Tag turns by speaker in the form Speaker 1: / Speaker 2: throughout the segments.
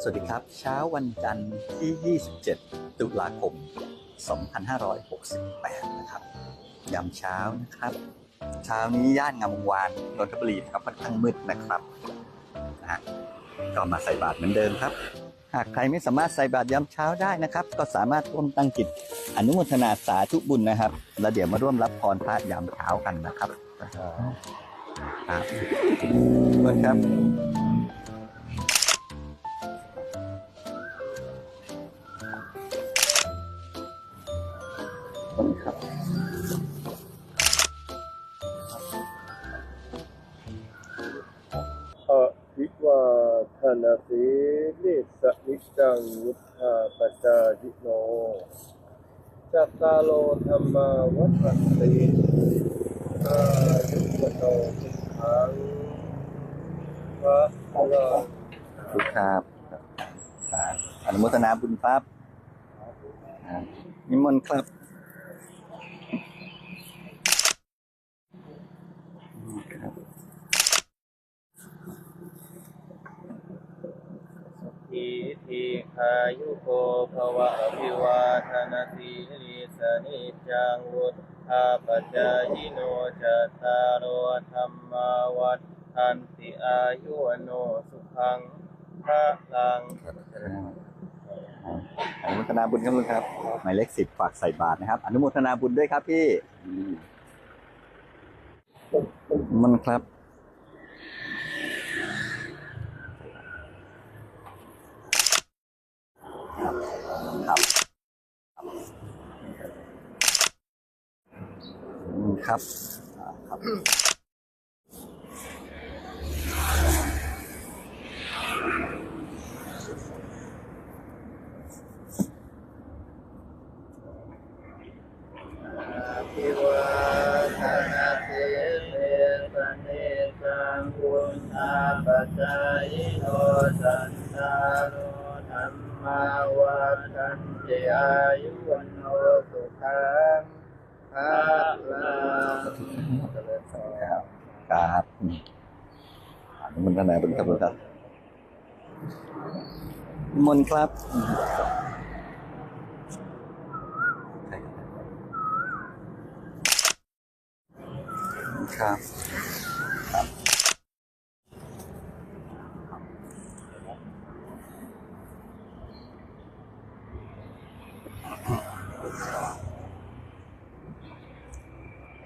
Speaker 1: สวัสดีครับ เช้าวันจันทร์ที่ 27 ตุลาคม 2568 นะครับยามเช้านะครับ เช้านี้ย่านงามวงวานนนทบุรีนะครับค่อนข้างมืดนะครับนะฮะก็มาใส่บาตรเหมือนเดิมครับ หากใครไม่สามารถใส่บาตรยามเช้าได้นะครับ ก็สามารถร่วมตั้งจิตอนุโมทนาสาธุบุญนะครับ แล้วเดี๋ยวมาร่วมรับพรพระยามเช้ากันนะครับครับขอบคุณครับ ขอบคุณครับ
Speaker 2: อวิวาทนาสีนิสนิจังวุธาปจายิโน จัตตาโลธรรมาวัฏฏติอายุวโนสุขังพระลัง
Speaker 1: ขอบคุณครับครับอนุโมทนาบุญครับครับนิมนต์ครับครับ
Speaker 2: ทีขายุโกภวะอภิวาทนาสีลิสนิจังวุธาปจายิโนจัตตารโอธรรมาวัฏทันติอายุโนสุขังพระลัง
Speaker 1: อนุโมทนาบุญครับลุงครับ หมายเลขสิบฝากใส่บาตรนะครับ อนุโมทนาบุญด้วยครับพี่อืมนิมันต์ ครับครับครับครับิ
Speaker 2: วาทนาสีลิสนิจังวุธาปจายโนจัต ติอายุวันโนสุขังพระลัง
Speaker 1: ครับครับอืมอนุโมทนาบุญครับลุงครับมนครับครับ ครับ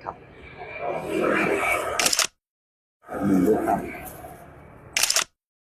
Speaker 1: ครับหนึ่งลูกครับ